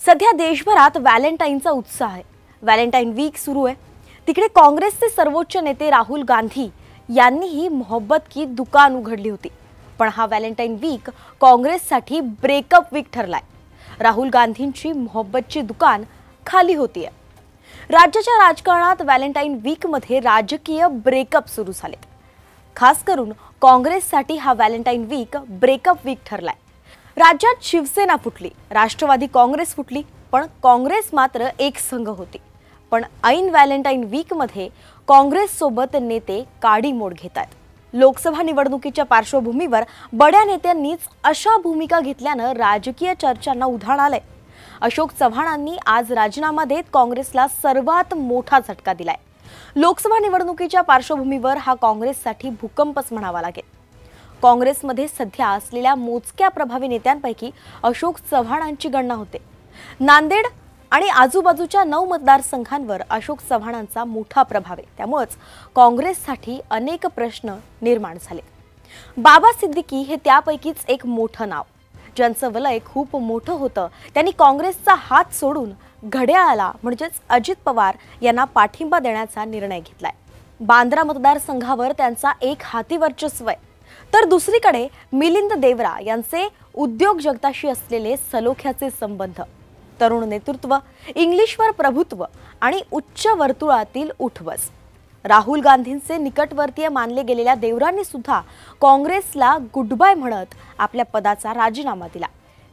सध्या देशभरात व्हॅलेंटाईनचा उत्साह आहे. व्हॅलेंटाईन वीक सुरू आहे. तिकडे काँग्रेसचे सर्वोच्च नेते राहुल गांधी यांनीही मोहब्बत की दुकान उघडली होती. पण हा व्हॅलेंटाईन वीक काँग्रेससाठी ब्रेकअप वीक ठरलाय. राहुल गांधींची मोहब्बतची दुकान खाली होतीये. राज्याच्या राजकारणात व्हॅलेंटाईन वीकमध्ये राजकीय ब्रेकअप सुरू झाले. खास करून काँग्रेससाठी हा व्हॅलेंटाईन वीक ब्रेकअप वीक ठरलाय. राज्यात शिवसेना फुटली राष्ट्रवादी काँग्रेस फुटली पण काँग्रेस मात्र एक संघ होती. पण ऐन व्हॅलेंटाईन वीकमध्ये काँग्रेससोबत नेते काडी मोड घेत आहेत लोकसभा निवडणुकीच्या पार्श्वभूमीवर बड्या नेत्यांनीच अशा भूमिका घेतल्यानं राजकीय चर्चांना उधाण आलंय. अशोक चव्हाणांनी आज राजीनामा देत काँग्रेसला सर्वात मोठा झटका दिलाय. लोकसभा निवडणुकीच्या पार्श्वभूमीवर हा काँग्रेससाठी भूकंपच म्हणावा लागेल. काँग्रेसमध्ये सध्या असलेल्या मोजक्या प्रभावी नेत्यांपैकी अशोक चव्हाणांची गणना होते. नांदेड आणि आजूबाजूच्या नऊ मतदारसंघांवर अशोक चव्हाणांचा मोठा प्रभाव आहे. त्यामुळंच काँग्रेससाठी अनेक प्रश्न निर्माण झाले. बाबा सिद्दीकी हे त्यापैकीच एक मोठं नाव. ज्यांचं वलय खूप मोठं होतं त्यांनी काँग्रेसचा हात सोडून घड्याळाला म्हणजेच अजित पवार यांना पाठिंबा देण्याचा निर्णय घेतलाय. बांद्रा मतदारसंघावर त्यांचा एक हाती वर्चस्व आहे. तर दुसरीकडे मिलिंद देवरा यांचे उद्योग जगताशी असलेले सलोख्याचे संबंध. तरुण नेतृत्व इंग्लिशवर प्रभुत्व आणि उच्च वर्तुळातील उठबस राहुल गांधींचे निकटवर्तीय मानले गेलेल्या देवरांनी सुद्धा काँग्रेसला गुडबाय म्हणत आपल्या पदाचा राजीनामा दिला.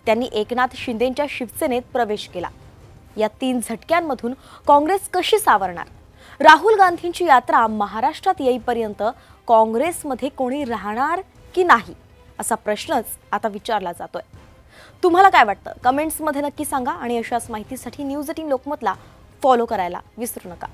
त्यांनी एकनाथ शिंदेंच्या शिवसेनेत प्रवेश केला. या तीन झटक्यांमधून काँग्रेस कशी सावरणार? राहुल गांधींची यात्रा महाराष्ट्रात येईपर्यंत काँग्रेसमध्ये कोणी राहणार की नाही असा प्रश्नच आता विचारला जातोय. तुम्हाला काय वाटतं? कमेंट्समध्ये नक्की सांगा आणि अशाच माहितीसाठी न्यूज एटीन लोकमतला फॉलो करायला विसरू नका.